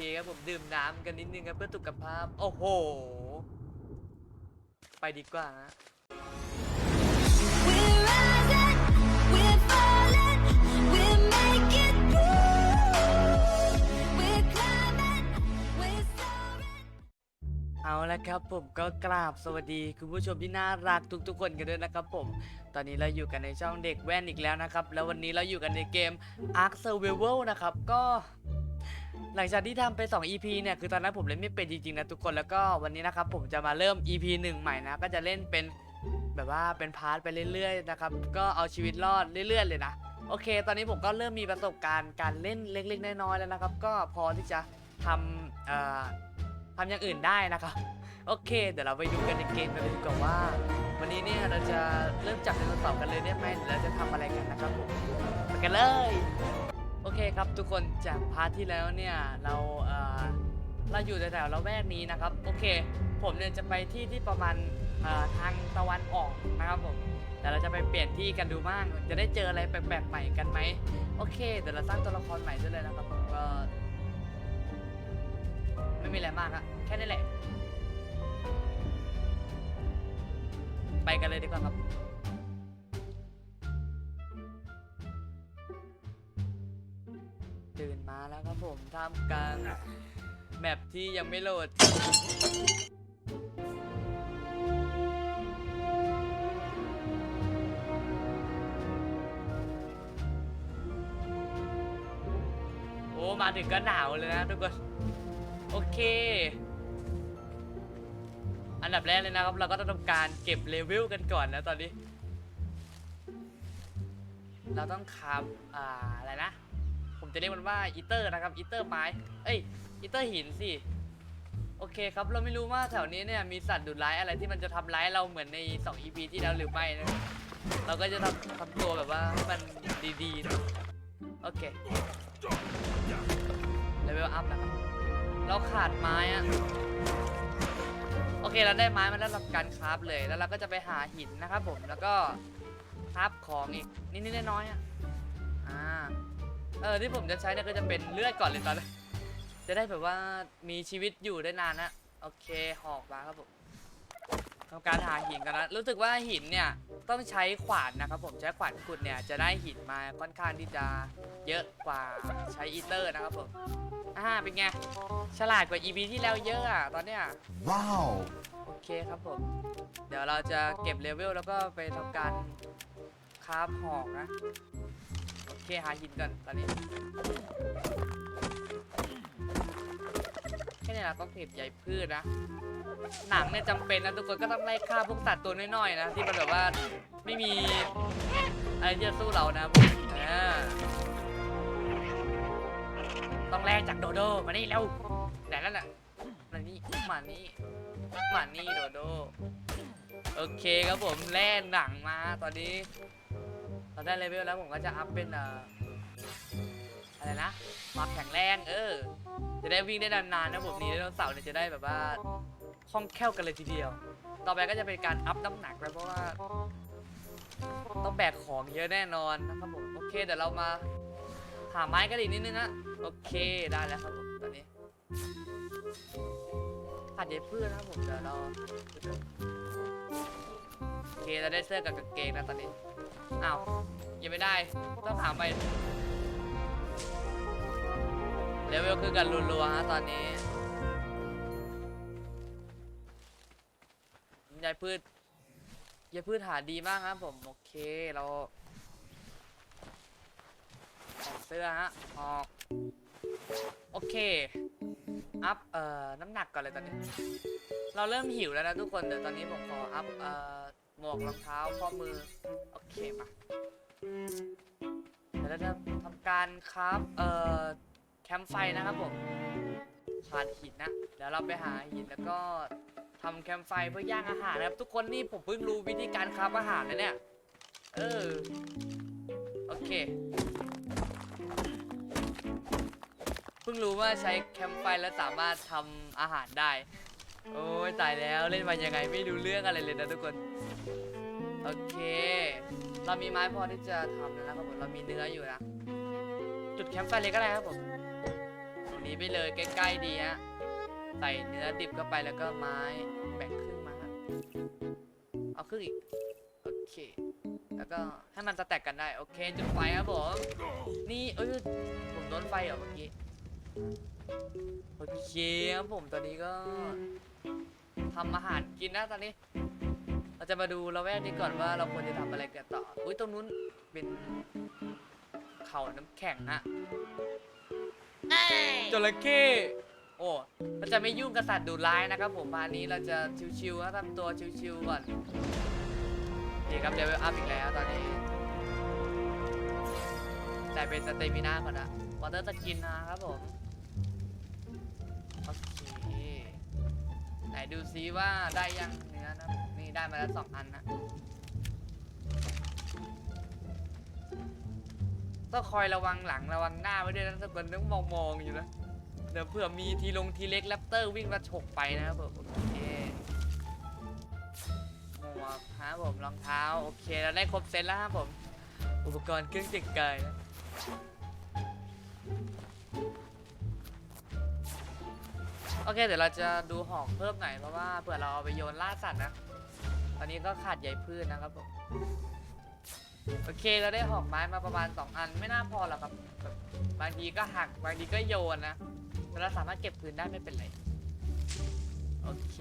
คครับผมดื่มน้ำกันนิดนึงครับเพื่อสุขภาพ โอ้โห ไปดีกว่าฮะ We're rising, we're falling, we're making through. We're climbing, we're soaring. เอาละครับผมก็กราบสวัสดีคุณผู้ชมที่น่ารักทุกๆคนกันด้วยนะครับผม ตอนนี้เราอยู่กันในช่องเด็กแว่นอีกแล้วนะครับ แล้ววันนี้เราอยู่กันในเกม Ark Survival นะครับ ก็ หลังจากที่ทำไป2 EP เนี่ยคือตอนนั้นผมเล่นไม่เป็นจริงๆนะทุกคนแล้วก็วันนี้นะครับผมจะมาเริ่ม EP 1 ใหม่นะก็จะเล่นเป็นแบบว่าเป็นพาร์ทไปเรื่อยๆนะครับก็เอาชีวิตรอดเรื่อย ๆ เลยนะโอเค ตอนนี้ผมก็เริ่มมีประสบการณ์การเล่นเล็กๆน้อยๆแล้วนะครับ ก็พอที่จะทำเอ่อทำอย่างอื่นได้นะครับโอเค เดี๋ยวเราไปดูกันในเกมกันเลยดีกว่าว่า วันนี้เนี่ยเราจะเริ่มจับไดโนเสาร์กันเลยได้ไหมหรือเราจะทำอะไรกันนะครับผมไปกันเลย โอเคครับทุกคนจากพาร์ทที่แล้วเนี่ยเราเอ่อเราอยู่แถวๆละแวกนี้นะครับโอเค ผมเนี่ยจะไปที่ที่ประมาณเอ่อทางตะวันออกนะครับผมแต่เราจะไปเปลี่ยนที่กันดูบ้างจะได้เจออะไรแปลกๆใหม่กันไหมโอเคเดี๋ยวเราสร้างตัวละครใหม่ด้วยเลยนะครับผมก็ไม่มีอะไรมากอะแค่นี้แหละ ไปกันเลยดีกว่าครับ ตื่นมาแล้วครับผมท่ามกลางแมปที่ยังไม่โหลด โอ้มาถึงก็หนาวเลยนะทุกคน โอเค อันดับแรกเลยนะครับ เราก็ต้องทำการเก็บเลเวลกันก่อนนะตอนนี้ เราต้องคับอ่าอะไรนะ ผมจะเรียกมันว่าอีเตอร์นะครับอีเตอร์ไม้เอ้ยอีเตอร์หินสิโอเคครับเราไม่รู้ว่าแถวนี้เนี่ยมีสัตว์ดุร้ายอะไรที่มันจะทำร้ายเราเหมือนใน2 EP ที่แล้วหรือไม่นะเราก็จะทำทำตัวแบบว่าให้มันดีๆนะโอเคเลเวลอัพนะครับเราขาดไม้อะโอเคเราได้ไม้มาแล้วทำการคราฟเลยแล้วเราก็จะไปหาหินนะครับผมแล้วก็คราฟของอีกนิดๆน้อยๆอะอ่า เออที่ผมจะใช้เนี่ยก็จะเป็นเลือดก่อนเลยตอนแรกจะได้แบบว่ามีชีวิตอยู่ได้นานนะโอเคหอกมาครับผมทำการหาหินกันนะรู้สึกว่าหินเนี่ยต้องใช้ขวานนะครับผมใช้ขวานขุดเนี่ยจะได้หินมาค่อนข้างที่จะเยอะกว่าใช้อีเตอร์นะครับผมอ่าเป็นไงฉลาดกว่า EP ที่แล้วเยอะอะตอนเนี้ย Wow. โอเคครับผม เดี๋ยวเราจะเก็บเลเวลแล้วก็ไปทำการคราฟหอกนะโอ เคหาหินก่อนตอนนี้แค่นี้เราต้องเก็บใยพืชนะหนังเนี่ยจำเป็นนะทุกคนก็ต้องไล่ฆ่าพวกสัตว์ตัวน้อยๆนะที่มันแบบว่าไม่มีอะไรที่จะสู้เรานะอ่าต้องแลกจากโดโดมานี่เร็วไหนนั่นน่ะมานี่มานี่มานี่โดโดโอเคครับผมแล่หนังมาตอนนี้ เราได้เลเวลแล้วผมก็จะอัพเป็นเอ่ออะไรนะความแข็งแรงเออ จะได้วิ่งได้นานๆนะผมนี่ไดโนเสาร์เนี่ยจะได้แบบว่าคล่องแคล่วกันเลยทีเดียว ต่อไปก็จะเป็นการอัพน้ำหนักแล้วเพราะว่า ต้องแบกของเยอะแน่นอนนะครับผมโอเคเดี๋ยวเรามาหาไม้กันอีกนิดนึงนะโอเคได้แล้วครับผมตอนนี้ขาดเย็บพืชนะครับผมเดี๋ยวเราโอเคเราได้เสื้อกับกางเกงนะตอนนี้ อ้าวยังไม่ได้ ต้องหามไปเลเวลคือกันรัวๆฮะตอนนี้ยายพืชยายพืชหาดีมากครับผม โอเคเราใส่เสื้อฮะออก โอเค อัพ เอ่อ น้ำหนักก่อนเลยตอนนี้ เราเริ่มหิวแล้วนะทุกคน เดี๋ยวตอนนี้ผมขออัพ เอ่อ หมวกรองเท้าข้อมือ เคมาเดี๋ยวเราจะทำการคราฟเอ่อ แคมป์ไฟนะครับผมขาดหินนะ เดี๋ยวเราไปหาหินแล้วก็ทำแคมป์ไฟเพื่อย่างอาหารนะครับ ทุกคนนี่ผมเพิ่งรู้วิธีการคราฟอาหารนะเนี่ย เออ โอเค เพิ่งรู้ว่าใช้แคมป์ไฟแล้วสามารถทำอาหารได้ โอ้ยตายแล้วเล่นมายังไงไม่รู้เรื่องอะไรเลยนะทุกคน โอเค เรามีไม้พอที่จะทำแล้วนะครับผม เรามีเนื้ออยู่นะ จุดแคมป์ไฟเลยก็ได้ครับผม ตรงนี้ไปเลยใกล้ๆดีฮะ ใส่เนื้อดิบเข้าไปแล้วก็ไม้แบ่งครึ่งมาเอาครึ่งอีก โอเค แล้วก็ให้มันสแต็กกันได้ โอเค จุดไฟครับผม นี่เอ้ยผมโดนไฟเหรอเมื่อกี้ โอเคครับผม ตอนนี้ก็ทำอาหารกินนะตอนนี้ เราจะมาดูเราแวกนี้ก่อนว่าเราควรจะทำอะไรกันต่อ อุ้ยตรงนู้นเป็นเขาน้ำแข็งฮะจระเข้โอ้เราจะไม่ยุ่งกับสัตว์ดุร้ายนะครับผมพาร์ทนี้เราจะชิวๆนะทำตัวชิวๆก่อนนี่ครับเลเวลอัพอีกแล้วตอนนี้ แต่เป็นสเตมิน่าก่อนนะวอเตอร์สกินนะครับผม ไหนดูซิว่าได้ยังเนื้อนะนี่ได้มาแล้วสองอันนะต้องคอยระวังหลังระวังหน้าไว้ด้วยนะทุกคนต้องมองมองๆอยู่นะเดี๋ยวเผื่อมีทีลงทีเล็กแรปเตอร์วิ่งมาฉกไปนะครับผมโอเคหมวกฮะผมรองเท้าโอเคเราได้ครบเซตแล้วครับผม อุปกรณ์เครื่องแต่งกายนะ อเคเดี๋ยวเราจะดูหอกเพิ่มหน่อยเพราะว่าเผื่อเราเอาไปโยนล่าสัตว์นะ ตอนนี้ก็ขาดใยพืชนะครับผมโอเคเราได้หอกไม้มาประมาณ 2 อันไม่น่าพอหรอกครับแบบบางทีก็หักบางทีก็โยนนะแต่เราสามารถเก็บคืนได้ไม่เป็นไรโอเค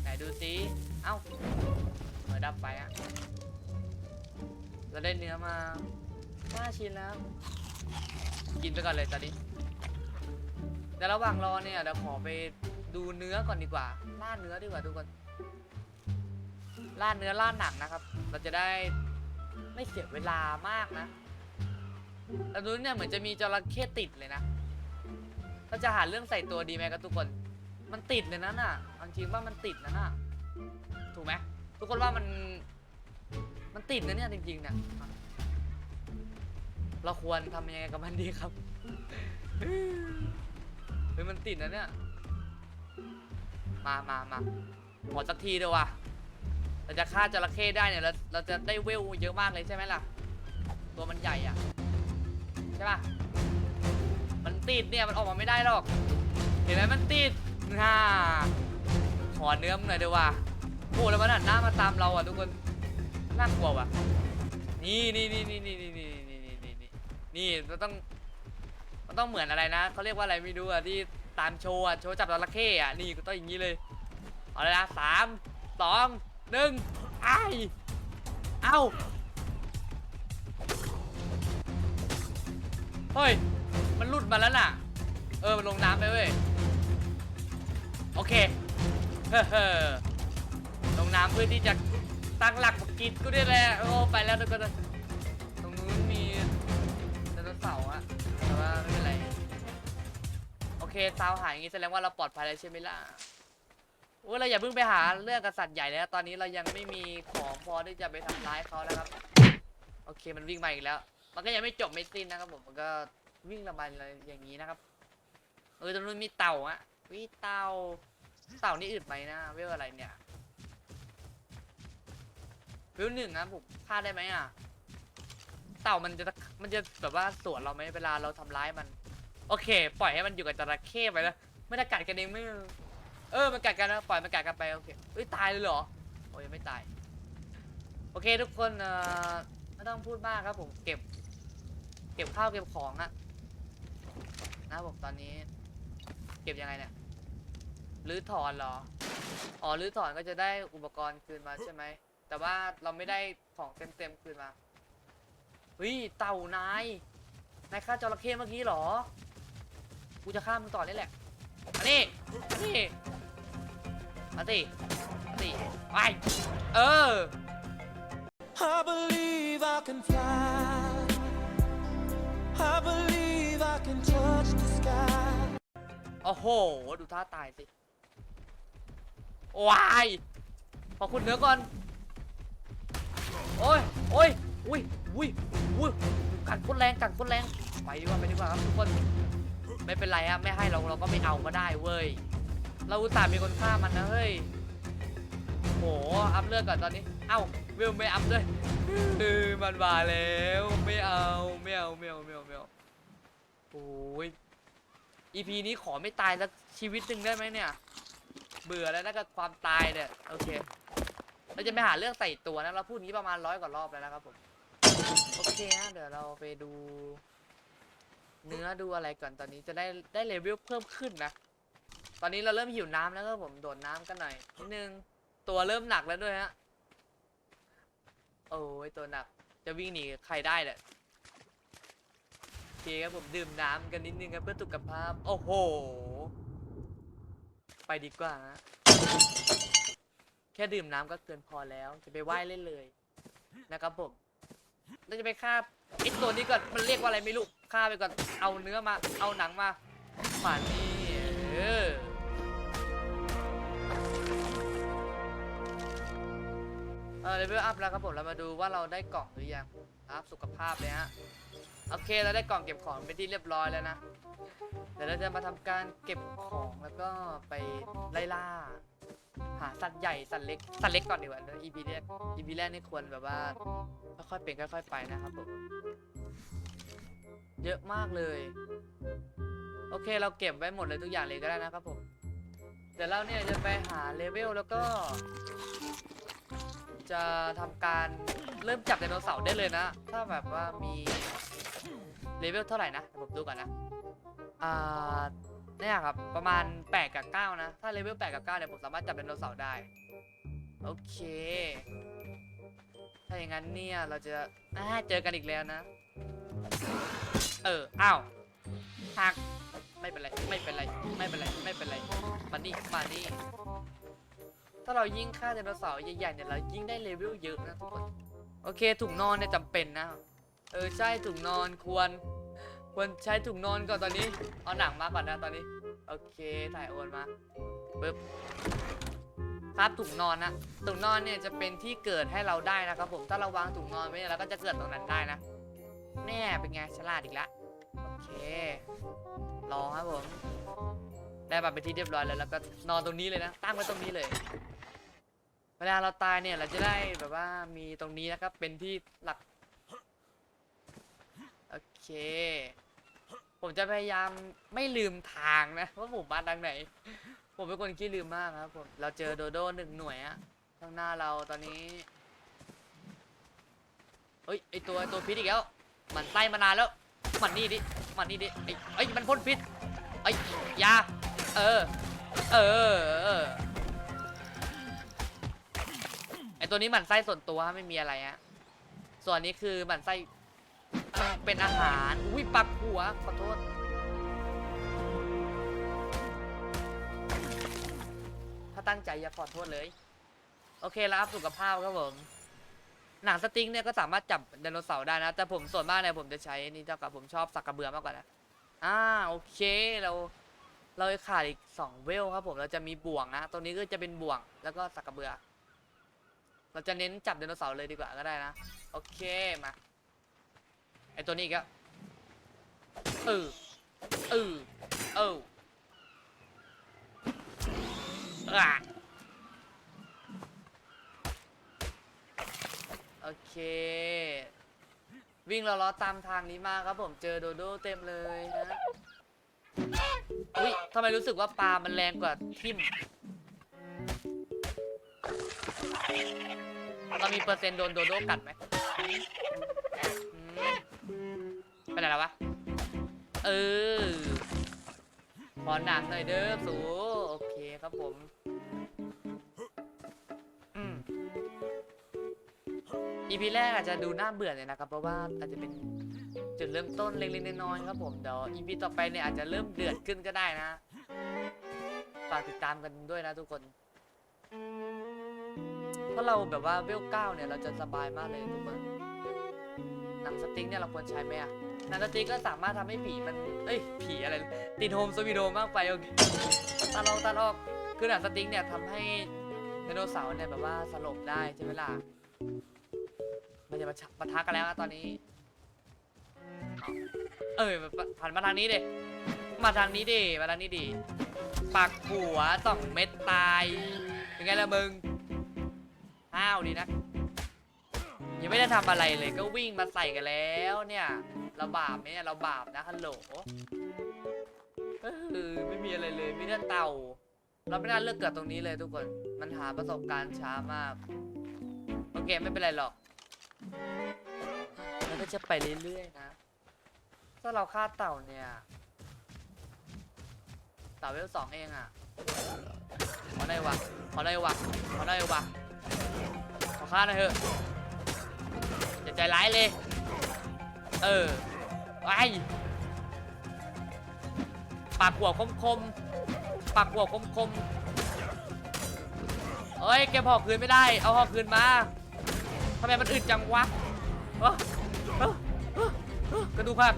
ไหนดูซิเอ้าเหมือนดับไปอะเราได้เนื้อมา5ชิ้นแล้ว กินไปก่อนเลยตอนนี้ เดี๋ยวระหว่างรอเนี่ยเดี๋ยวขอไปดูเนื้อก่อนดีกว่าล่าเนื้อดีกว่าทุกคนล่าเนื้อล่าหนังนะครับ เราจะได้ไม่เสียเวลามากนะแต่นู้นเนี่ยเหมือนจะมีจระเข้ติดเลยนะเราจะหาเรื่องใส่ตัวดีไหมครับทุกคน มันติดเลยนะน่ะจริงว่ามันติดนะน่ะ ถูกไหมทุกคนว่ามัน มันติดนะเนี่ยจริงๆเนี่ย เราควรทำยังไงกับมันดีครับ เฮ้ยมันติดนะเนี่ย มามามาขอสักทีเดียวว่ะ เราจะฆ่าจระเข้ได้เนี่ยเราเราจะได้เวลเยอะมากเลยใช่ไหมล่ะ ตัวมันใหญ่อะใช่ป่ะ มันติดเนี่ยมันออกมาไม่ได้หรอก เห็นไหมมันติดฮ่าขอเนื้อมนหน่อยเดียวว่ะโอ้แล้วมันหันหน้ามาตามเราอะทุกคน น่ากลัวว่ะ นี่นี่นี่นี่นี่นี่นี่นี่นี่นี่นี่เราต้อง มันต้องเหมือนอะไรนะเขาเรียกว่าอะไรไม่รู้อะที่ตามโชว์อะโชว์จับจระเข้อะนี่ก็ต้องอย่างนี้เลยเอาเลยนะสามสองหนึ่งไอเอ้าเฮ้ยมันหลุดมาแล้วน่ะ เออมันลงน้ำไปเว้ยโอเคเฮ้อลงน้ำเพื่อที่จะตั้งหลักปกินกูได้แหละโอ้ไปแล้วทุกคนตรงนู้นมีไดโนเสาร์อะ ว่าไม่เป็นไร โอเคซาวหายอย่างงี้แสดงว่าเราปลอดภัยแล้วใช่ไหมล่ะโอ้ยเราอย่าเพิ่งไปหาเรื่องกับสัตว์ใหญ่เลยนะตอนนี้เรายังไม่มีของพอที่จะไปทำร้ายเขานะครับ โอเคมันวิ่งมาอีกแล้ว มันก็ยังไม่จบไม่สิ้นนะครับผมมันก็วิ่งระบายอะไรอย่างนี้นะครับ เออตรงนู้นมีเต่าอะวิเต่าเต่านี่อึดไหมนะเวลอะไรเนี่ยเวลหนึ่งนะผมฆ่าได้ไหมอะ เต่ามันจะมันจะแบบว่าสวนเราไหมเวลาเราทำร้ายมัน โอเค ปล่อยให้มันอยู่กับจระเข้ไปแล้วไม่ได้กัดกันเองไม่เออมันกัดกันนะปล่อยมันกัดกันไปโอเคเอ้ยตายเลยเหรอโอ้ยไม่ตาย โอเคทุกคนเอ่อไม่ต้องพูดมากครับผมเก็บ เก็บข้าวเก็บของอะนะผมตอนนี้ เก็บยังไงเนี่ยรื้อถอนเหรออ๋อรื้อถอนก็จะได้อุปกรณ์คืนมาใช่ไหมแต่ว่าเราไม่ได้ของเต็มๆคืนมา เฮ้ยเต่านายนายฆ่าจระเข้เมื่อกี้เหรอ กูจะฆ่ามึงต่อนี่แหละมานี่มานี่มาสิมาสิไปเออ I believe I can fly. I believe I can touch the sky. โอ้โห ดูท่าตายสิวาย ขอคุณเนื้อก่อน โอ้ย โอ้ย อุ้ยอุ้ยอุ้ยกัดโคนแรงกัดโคนแรงไปดีกว่าไปดีกว่าครับทุกคนไม่เป็นไรฮะไม่ให้เราเราก็ไม่เอาก็ได้เว้ยเราอุตส่าห์มีคนฆ่ามันนะเฮ้ยโหอัพเลือดก่อนตอนนี้ เอ้าเวลไม่อัพด้วยเออมันมาแล้วไม่เอาไม่เอาไม่เอาไม่เอาไม่เอาโอ้ย EP นี้ขอไม่ตายสักชีวิตหนึ่งได้ไหมเนี่ย เบื่อแล้วนะกับความตายเนี่ยโอเคเราจะไปหาเรื่องใส่ตัวนะเราพูดนี้ประมาณร้อยกว่ารอบแล้วนะครับผม โอเคนะเดี๋ยวเราไปดู เนื้อดูอะไรก่อนตอนนี้จะได้ได้เลเวลเพิ่มขึ้นนะ ตอนนี้เราเริ่มหิวน้ำแล้วก็ผมโดดน้ำกันหน่อยนิดนึงตัวเริ่มหนักแล้วด้วยฮะโอ้ยตัวหนักจะวิ่งหนีใครได้เนี่ยโอเคครับผมดื่มน้ำกันนิดนึงครับเพื่อสุขภาพ โอ้โห ไปดีกว่าฮะแค่ดื่มน้ำก็เกินพอแล้ว จะไปว่ายเล่นเลยนะครับผม เราจะไปฆ่าไอ้ตัวนี้ก่อนมันเรียกว่าอะไรไม่รู้ฆ่าไปก่อนเอาเนื้อมา เอาหนังมามานี่เออเออเลเวลอัพแล้วครับผมเรามาดูว่าเราได้กล่องหรือยังอัพสุขภาพเลยฮะโอเคเราได้กล่องเก็บของเป็นที่เรียบร้อยแล้วนะเดี๋ยวเราจะมาทำการเก็บของแล้วก็ไปไล่ล่า หาสัตว์ใหญ่สัตว์เล็กสัตว์เล็กก่อนดีกว่าเดี๋ยว EP แรก EP แรกนี่ควรแบบว่าค่อยๆเป็นค่อยๆไปนะครับผมเยอะมากเลย โอเคเราเก็บไว้หมดเลยทุกอย่างเลยก็ได้นะครับผมเดี๋ยวเราเนี่ยจะไปหาเลเวลแล้วก็ จะทำการเริ่มจับไดโนเสาร์ได้เลยนะ ถ้าแบบว่ามีเลเวลเท่าไหร่นะผมดูก่อนนะ อ่า เนี่ยครับ ประมาณ 8 กับ 9 นะ ถ้าเลเวล 8 กับ 9 เนี่ยผมสามารถจับไดโนเสาร์ได้ โอเค ถ้าอย่างนั้นเนี่ย เราจะอ่าเจอกันอีกแล้วนะ เออ อ้าวหักไม่เป็นไร ไม่เป็นไร ไม่เป็นไร ไม่เป็นไร มานี่ มานี่ ถ้าเรายิ่งฆ่าไดโนเสาร์ใหญ่ๆเนี่ยเรายิ่งได้เลเวลเยอะนะทุกคน โอเคถุงนอนเนี่ยจำเป็นนะ เออใช่ถุงนอนควร ควรใช้ถุงนอนก่อนตอนนี้ เอาหนังมาก่อนนะตอนนี้ โอเค ถ่ายโอนมาปึ๊บ ครับถุงนอนนะ ถุงนอนเนี่ยจะเป็นที่เกิดให้เราได้นะครับผม ถ้าเราวางถุงนอนไว้เนี่ยเราก็จะเกิดตรงนั้นได้นะ แน่ เป็นไง ฉลาดอีกละ โอเค รอครับผม ได้มาเป็นที่เรียบร้อยแล้ว แล้วก็นอนตรงนี้เลยนะ ตั้งไว้ตรงนี้เลย เวลาเราตายเนี่ยเราจะได้แบบว่ามีตรงนี้นะครับ เป็นที่หลัก ผมจะพยายามไม่ลืมทางนะว่าผมมาทางไหน ผมเป็นคนขี้ลืมมากครับผมเราเจอโดโดหนึ่งหน่วยอะข้างหน้าเราตอนนี้เฮ้ยไอตัวตัวพิษอีกแล้วมันไล่มานานแล้วมันนี่ดิมันนี่ดิไอ้ไอมันพ่นพิษไอ้ยาเออเออเออไอตัวนี้มันไส้ส่วนตัวไม่มีอะไรฮะส่วนนี้คือมันไส้ เป็นอาหาร อุ้ยปักหัว ขอโทษ ถ้าตั้งใจอย่าขอโทษเลย โอเคแล้วอัพสุขภาพครับผม หนังสติ๊กเนี่ยก็สามารถจับไดโนเสาร์ได้นะ แต่ผมส่วนมากเนี่ยผมจะใช้นี่เท่ากับผมชอบสักกระเบือมากกว่านะ อ่าโอเคเราเราขาดอีกสองเวลครับผมเราจะมีบ่วงนะตัวนี้ก็จะเป็นบ่วงแล้วก็สักกระเบือ เราจะเน้นจับไดโนเสาร์เลยดีกว่าก็ได้นะ โอเคมา ไอตัวนี้อีก็เออเออเอออะโอเค วิ่งเราล้อตามทางนี้มาครับผมเจอโดโดเต็มเลยนะอุ้ยทำไมรู้สึกว่าปลามันแรงกว่าทิมเรามีเปอร์เซ็นต์โดนโดโดกัดไหม ไปไหนแล้ววะ เออขอหนังหน่อยเด้อสูโอเคครับผม อืมอีพีแรกอาจจะดูน่าเบื่อเลยนะครับ เพราะว่าอาจจะเป็นจุดเริ่มต้นเล็กๆน้อยๆครับผมเดี๋ยวอีพีต่อไปเนี่ยอาจจะเริ่มเดือดขึ้นก็ได้นะฝากติดตามกันด้วยนะทุกคนถ้าเราแบบว่าเวลเก้าเนี่ยเราจะสบายมากเลยทุกคน หนังสติ๊กเนี่ยเราควรใช้ไหมอะหนังสติ๊กก็สามารถทำให้ผีมัน เอ้ย ผีอะไร ติดโฮมสวีโดมากไปโอเคตัดออกตัดออกคือหนังสติ๊กเนี่ยทำให้ไดโนเสาร์เนี่ยแบบว่าสลบได้ใช่ไหมล่ะ มันจะมาชะปะทะกันแล้วนะตอนนี้ เอ้ยผ่านมาทางนี้ดิ มาทางนี้ดิ มาทางนี้ดิปักหัวสองเม็ดตาย เป็นไงล่ะมึงห้าวดีนะ ยังไม่ได้ทำอะไรเลยก็วิ่งมาใส่กันแล้วเนี่ย เราบาปไหมเนี่ยเราบาปนะฮัลโหลเออไม่มีอะไรเลยไมีแต่เต่า เราไม่น่าเลือกเกิดตรงนี้เลยทุกคน มันหาประสบการณ์ช้ามากโอเคไม่เป็นไรหรอกเราก็จะไปเรื่อยๆนะ ถ้าเราฆ่าเต่าเนี่ย เต่าเวลสองเองอะ ขอได้วะขอได้วะขอได้วะขอฆ่าหน่อยเถอะ อย่าใจร้ายเลย เออไอปากหัวคมคมปากหัวคมคมเอ้ยแกพอคืนไม่ได้ เอาหอคืนมาทำไมมันอึดจังวะกระดูกหัก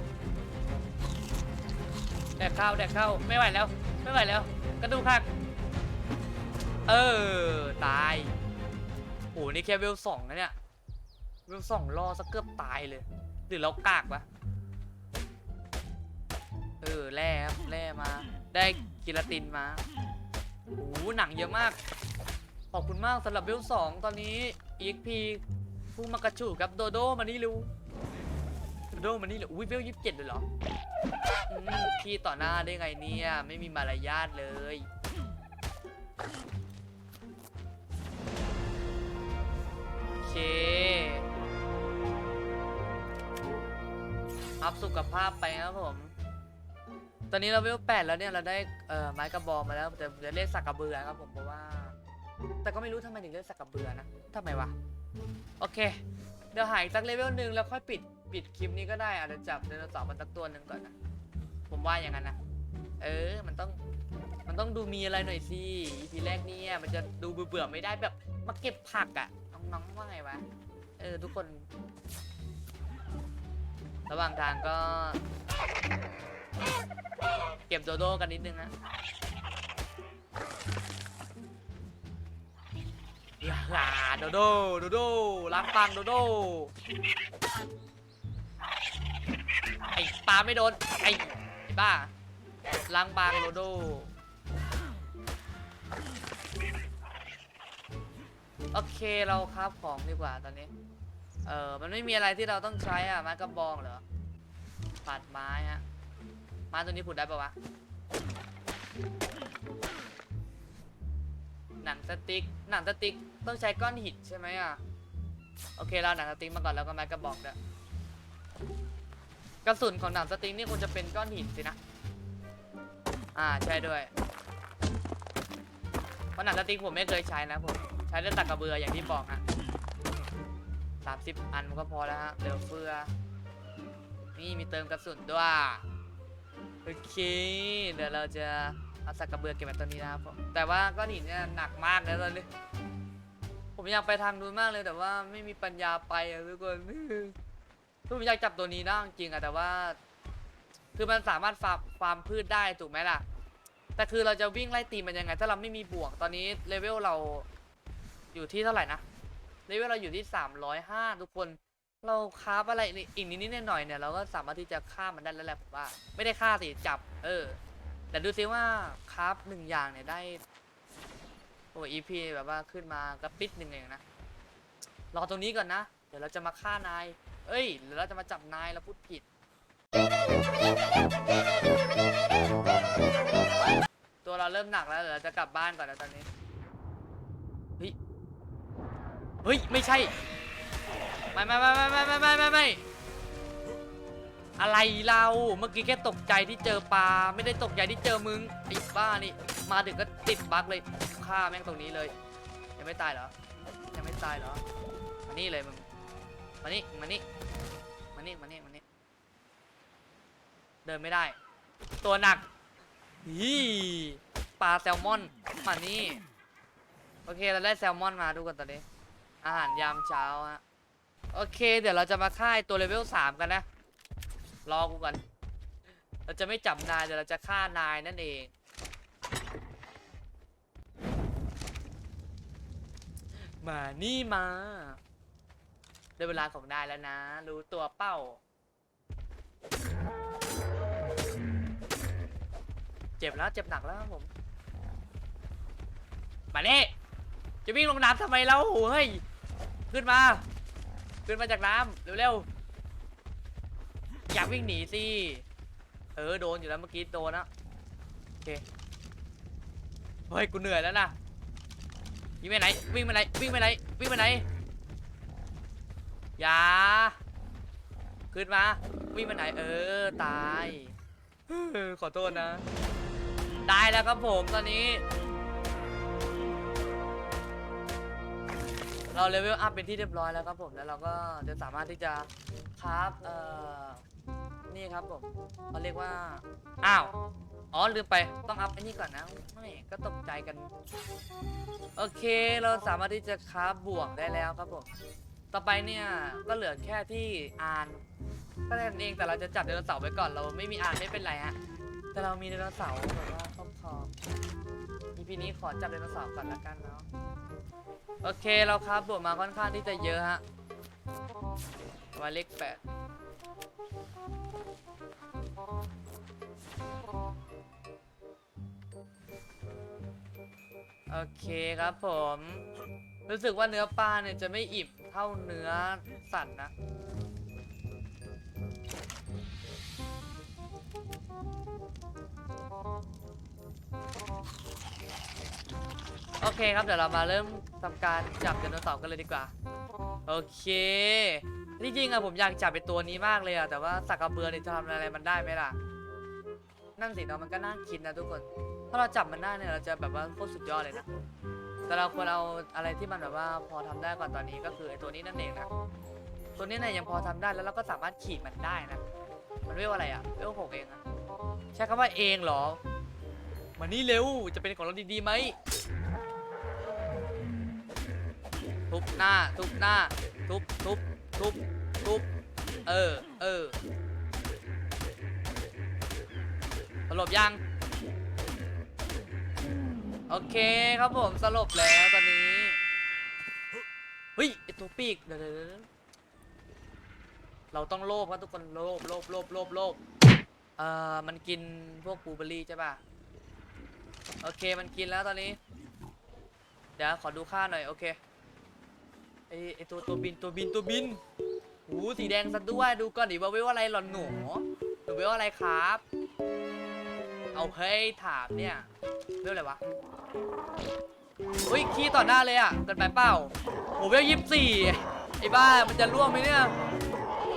แดกข้าวแดกข้าวไม่ไหวแล้ว ไม่ไหวแล้ว กระดูกหัก เออ ตายโอ้นี่แค่เวลสองนะเนี่ย วลสองรอสักเกือบตายเลย หรือเรากากวะเออแร่ครับแร่มา ได้กิลาตินมาโอ้โหหนังเยอะมาก ขอบคุณมากสำหรับเวลสองตอนนี้ EXP ฟูมากระชูครับโดโดมานี่เร็วโดโดมานี่เลยอุ้ยเวลยี่สิบเจ็ดเลยเหรออืมพี่ต่อหน้าได้ไงเนี่ยไม่มีมารยาทเลยโอเค อัพสุขภาพไปครับผม ตอนนี้เราเวลแปดแล้วเนี่ยเราได้เอ่อไม้กระบอกมาแล้วแต่จะเรียกสักกระเบือครับผมเพราะว่า แต่ก็ไม่รู้ทำไมถึงเรียกสักกระเบือนะทำไมวะโอเค เดี๋ยวหายสักเลเวลหนึ่งแล้วค่อยปิดปิดคลิปนี้ก็ได้อาจจะจับไดโนเสาร์มาสักตัวหนึ่งก่อนนะผมว่าอย่างนั้นนะเออมันต้องมันต้องดูมีอะไรหน่อยสิ EP แรกเนี่ยมันจะดูเบื่อๆไม่ได้แบบมาเก็บผักอะน้องๆว่าไงวะเออทุกคน ระหว่างทางก็ เก็บโดโดกันนิดนึงนะอย่าโดโดโดโดล้างปังโดโดไอ้ปลาไม่โดนไอ้ไอบ้าล้างบางโดโดโอเคเราครับของดีกว่าตอนนี้ เออมันไม่มีอะไรที่เราต้องใช้อะไม้กระบองเหรอ ปัดไม้ฮะไม้ตัวนี้ผุดได้ปะวะ หนังสติ๊ก หนังสติ๊กต้องใช้ก้อนหินใช่ไหมอะ โอเคเราหนังสติ๊กมาก่อนแล้วก็ไม้กระบอกด้วยกระสุนของหนังสติ๊กนี่คงจะเป็นก้อนหินสินะ อ่าใช่ด้วยเพราะหนังสติ๊กผมไม่เคยใช้นะผมใช้แต่ตักกระเบืออย่างที่บอกฮะสามสิบอันมันก็พอแล้วฮะเหลือเฟือ นี่มีเติมกระสุนด้วย โอเค เดี๋ยวเราจะเอาสักกระเบือเก็บไว้ตัวนี้นะครับผมแต่ว่าก้อนหินเนี่ยหนักมากนะตอนนี้ ผมอยากไปทางนู้นมากเลยแต่ว่าไม่มีปัญญาไปอะทุกคนผมอยากจับตัวนี้ได้จริงอะแต่ว่า คือมันสามารถฟาร์มฟาร์มพืชได้ถูกไหมล่ะ แต่คือเราจะวิ่งไล่ตีมันยังไง ถ้าเราไม่มีบวกตอนนี้เลเวลเราอยู่ที่เท่าไหร่นะเลเวลเราอยู่ที่ 305 ทุกคน เราคราฟอะไรอีกนิดๆหน่อยๆเนี่ยเราก็สามารถที่จะฆ่ามันได้แล้วแหละผมว่า ไม่ได้ฆ่าสิจับ เออ แต่ดูซิว่าคราฟหนึ่งอย่างเนี่ยได้โอ้อีพีแบบว่าขึ้นมากระปิดหนึ่งเองนะรอตรงนี้ก่อนนะ เดี๋ยวเราจะมาฆ่านาย เอ้ยเดี๋ยวเราจะมาจับนายแล้วพูดผิด ตัวเราเริ่มหนักแล้วเดี๋ยวเราจะกลับบ้านก่อนนะตอนนี้เฮ้ยเฮ้ยไม่ใช่ ไม่ไม่ไม่ไม่ไม่ไม่ไม่ไม่ไม่อะไรเราเมื่อกี้แค่ตกใจที่เจอปลาไม่ได้ตกใจที่เจอมึงไอ้บ้านี่มาถึงก็ติดบั๊กเลยฆ่าแม่งตรงนี้เลยยังไม่ตายเหรอยังไม่ตายเหรอมานี่เลยมึงมานี่มานี่มานี่มานี่มานี่เดินไม่ได้ ตัวหนักฮีปลาแซลมอนมานี่โอเคเราได้แซลมอนมาดูกันตอนนี้อาหารยามเช้าฮะ โอเค เดี๋ยวเราจะมาฆ่าไอ้ตัวเลเวลสามกันนะ รอกูกัน เราจะไม่จับนายเดี๋ยวเราจะฆ่านายนั่นเอง มานี่มาได้เวลาของนายแล้วนะ รู้ตัวเป้า เจ็บแล้วเจ็บหนักแล้วครับผม มาเน่จะวิ่งลงน้ำทำไมเราเฮ้ย ขึ้นมา ขึ้นมาจากน้ำเร็วๆอยากวิ่งหนีสิเออโดนอยู่แล้วเมื่อกี้โดนนะเคเฮ้ยกูเหนื่อยแล้วนะวิ่งไปไหนวิ่งไปไหนวิ่งไปไหนวิ่งไปไหนอย่าขึ้นมาวิ่งไปไหนเออตายเออขอโทษนะ ได้แล้วครับผมตอนนี้ เราเลเวลอัพเป็นที่เรียบร้อยแล้วครับผมแล้วเราก็จะสามารถที่จะคราฟเอ่อนี่ครับผมเขาเรียกว่าอ้าวอ๋อลืมไปต้องอัพไอ้นี่ก่อนนะไม่ก็ตกใจกัน โอเคเราสามารถที่จะคราฟบวงได้แล้วครับผมต่อไปเนี่ยก็เหลือแค่ที่อ่านก็แค่นั้นเองแต่เราจะจับไดโนเสาร์ไว้ก่อนเราไม่มีอ่านไม่เป็นไรฮะแต่เรามีไดโนเสาร์แบบว่าครอบครอง EP นี้ขอจับไดโนเสาร์ก่อนละกันเนาะ โอเคเราครับบวกมาค่อนข้างที่จะเยอะฮะมาเลขแปดโอเคครับผม รู้สึกว่าเนื้อปลาเนี่ยจะไม่อิ่มเท่าเนื้อสัตว์นะ โอเคครับเดี๋ยวเรามาเริ่มทำการจับไดโนเสาร์กันเลยดีกว่า โอเคจริงๆอะผมอยากจับเป็นตัวนี้มากเลยอะแต่ว่าสักกระเบือเนี่ยจะทำอะไรมันได้ไหมล่ะ นั่นสิเนาะมันก็น่าคิดนะทุกคน ถ้าเราจับมันได้เนี่ยเราจะแบบว่าโคตรสุดยอดเลยนะ แต่เราควรเอาอะไรที่มันแบบว่าพอทำได้ก่อนตอนนี้ก็คือไอ้ตัวนี้นั่นเองนะ ตัวนี้เนี่ยยังพอทำได้แล้วเราก็สามารถขี่มันได้นะ มันเรียกว่าอะไรอะเรียกว่าหกเองอะใช้คำว่าเองเหรอ มานี่เร็วจะเป็นของเราดีๆไหม ทุบหน้า ทุบหน้า ทุบทุบทุบทุบเออ เออสลบยัง โอเคครับผมสลบแล้วตอนนี้ เฮ้ยไอตัวปีก เดี๋ยวเดี๋ยวเดี๋ยวเราต้องโลภครับทุกคนโลภโลภโลภโลภโลภเอ่อ มันกินพวกบลูเบอร์รี่ใช่ป่ะ โอเคมันกินแล้วตอนนี้ เดี๋ยวขอดูค่าหน่อย โอเค ไอไอตัวตัวบินตัวบินตัวบินหูสีแดงซะด้วยดูก่อนดิว่าเวลอะไรหล่อนหนูหนูเวลอะไรครับ เอาเฮ้ยถามเนี่ยเวลอะไรวะอุ้ยขี้ต่อหน้าเลยอะเกินไปเปล่าโหเวลยี่สิบสี่ไอ้บ้ามันจะล่วงไหมเนี่ย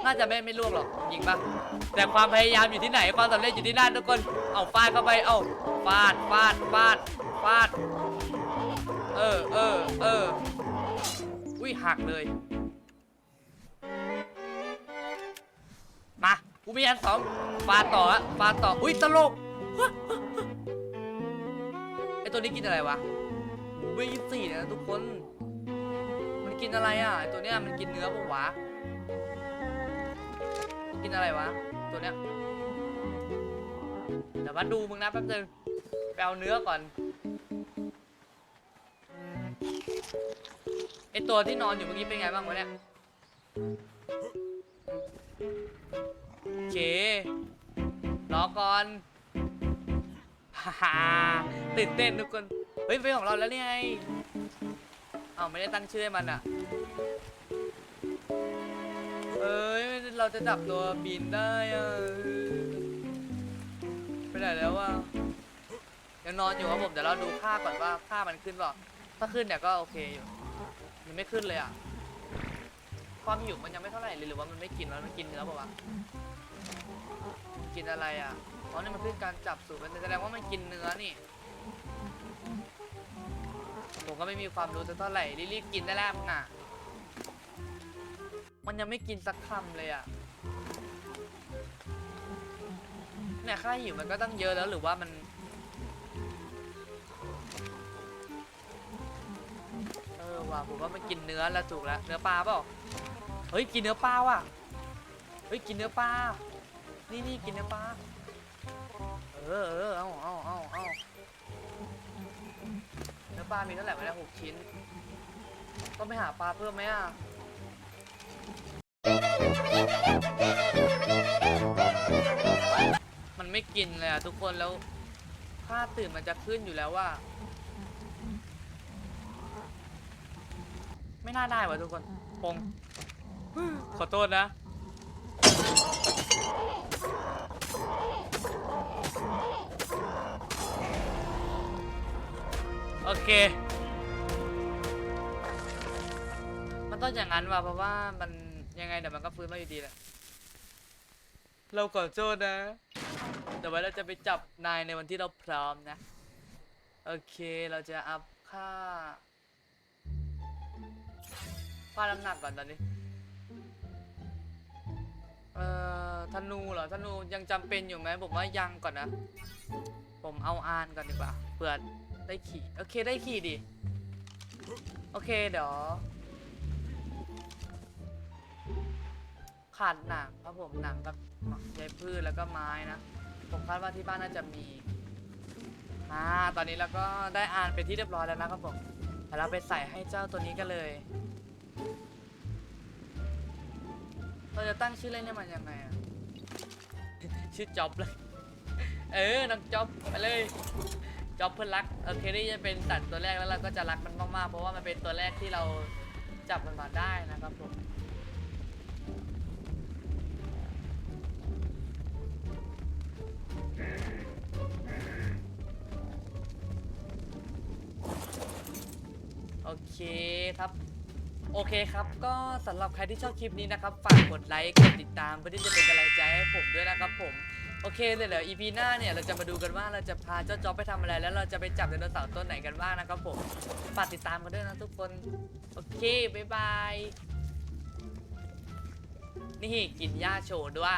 น่าจะไม่ไม่ล่วงหรอกจริงปะแต่ความพยายามอยู่ที่ไหนความสำเร็จอยู่ที่นั่นทุกคน เอาฟาดเข้าไป เอาฟาดฟาดฟาดฟาด เออเออเออ อุ้ยหักเลย มา กูมีอันสองฟาต่อฮะฟาต่อ อุ้ยตลก ไอตัวนี้กินอะไรวะเวยี่สี่เนี่ยนะทุกคน มันกินอะไรอะไอตัวเนี้ยมันกินเนื้อปะวะกินอะไรวะ ตัวเนี้ยเดี๋ยวมาดูมึงนะแป๊บนึงไปเอาเนื้อก่อน ไอตัวที่นอนอยู่เมื่อกี้เป็นไงบ้างวะเนี่ยโอเครอก่อนฮ่าฮ่าตื่นเต้นทุกคน เฮ้ยเป็นของเราแล้วนี่ไงเอ้าไม่ได้ตั้งชื่อให้มันอะเอ้ยเราจะจับตัวบินได้อะไปไหนแล้วอะยังนอนอยู่ครับผมเดี๋ยวเราดูค่าก่อนว่าค่ามันขึ้นเปล่าถ้าขึ้นเนี่ยก็โอเคอยู่ มันไม่ขึ้นเลยอะ ความหิวมันยังไม่เท่าไหร่เลยหรือว่ามันไม่กินแล้วมันกินเนื้อเปล่าวะมันกินอะไรอะอ๋อนี่มันขึ้นการจับสูตรมันแสดงว่ามันกินเนื้อนี่ ผมก็ไม่มีความรู้สักเท่าไหร่รีบๆกินได้แล้วมึงอะ มันยังไม่กินสักคำเลยอะเนี่ยค่าหิวมันก็ตั้งเยอะแล้วหรือว่ามัน ว่ะผมว่ามันกินเนื้อแล้วถูกแล้วเนื้อปลาเปล่าเฮ้ยกินเนื้อปลาว่ะเฮ้ยกินเนื้อปลานี่นี่กินเนื้อปลาเออเออเอาเอาเอาเอาเนื้อปลามีเท่าไหร่มาแล้วหกชิ้นต้องไปหาปลาเพิ่มไหมอะมันไม่กินเลยอะทุกคนแล้วค่าตื่นมันจะขึ้นอยู่แล้วว่า ไม่น่าได้ว่ะทุกคนปงขอโทษนะมโอเค มันต้องอย่างนั้นว่ะเพราะว่ามันยังไงเดี๋ยวมันก็ฟื้นมาอยู่ดีแหละ เราขอโทษนะ แต่ว่าเราจะไปจับนายในวันที่เราพร้อมนะ โอเคเราจะอัพค่า ค่าน้ำหนักก่อนตอนนี้ เอ่อธนูเหรอธนูยังจำเป็นอยู่ไหมผมว่ายังก่อนนะ ผมเอาอานก่อนดีกว่าเผื่อได้ขี่โอเคได้ขี่ดิโอเคเดี๋ยวขาดหนังครับผมหนังกับใยพืชแล้วก็ไม้นะผมคาดว่าที่บ้านน่าจะมีอ่าตอนนี้เราก็ได้อ่านเป็นที่เรียบร้อยแล้วนะครับผมเดี๋ยวเราไปใส่ให้เจ้าตัวนี้กันเลย เราจะตั้งชื่อเล่นให้มันยังไงอะ ชื่อจ็อบเลย เออ น้องจ็อบไปเลย จ็อบเพื่อนรักโอเคนี่จะเป็นสัตว์ตัวแรกแล้วเราก็จะรักมันมากๆ เพราะว่ามันเป็นตัวแรกที่เราจับมันมาได้นะครับผม โอเคครับ ก็สำหรับใครที่ชอบคลิปนี้นะครับ ฝากกดไลค์กดติดตามเพื่อที่จะเป็นกำลังใจให้ผมด้วยนะครับผม โอเคเลยเดี๋ยว EP หน้าเนี่ย เราจะมาดูกันว่าเราจะพาเจ้าจ๊อบไปทำอะไร แล้วเราจะไปจับไดโนเสาร์ต้นไหนกันบ้างนะครับผม ฝากติดตามกันด้วยนะทุกคน โอเค บ๊ายบาย นี่กินหญ้าโชว์ด้วย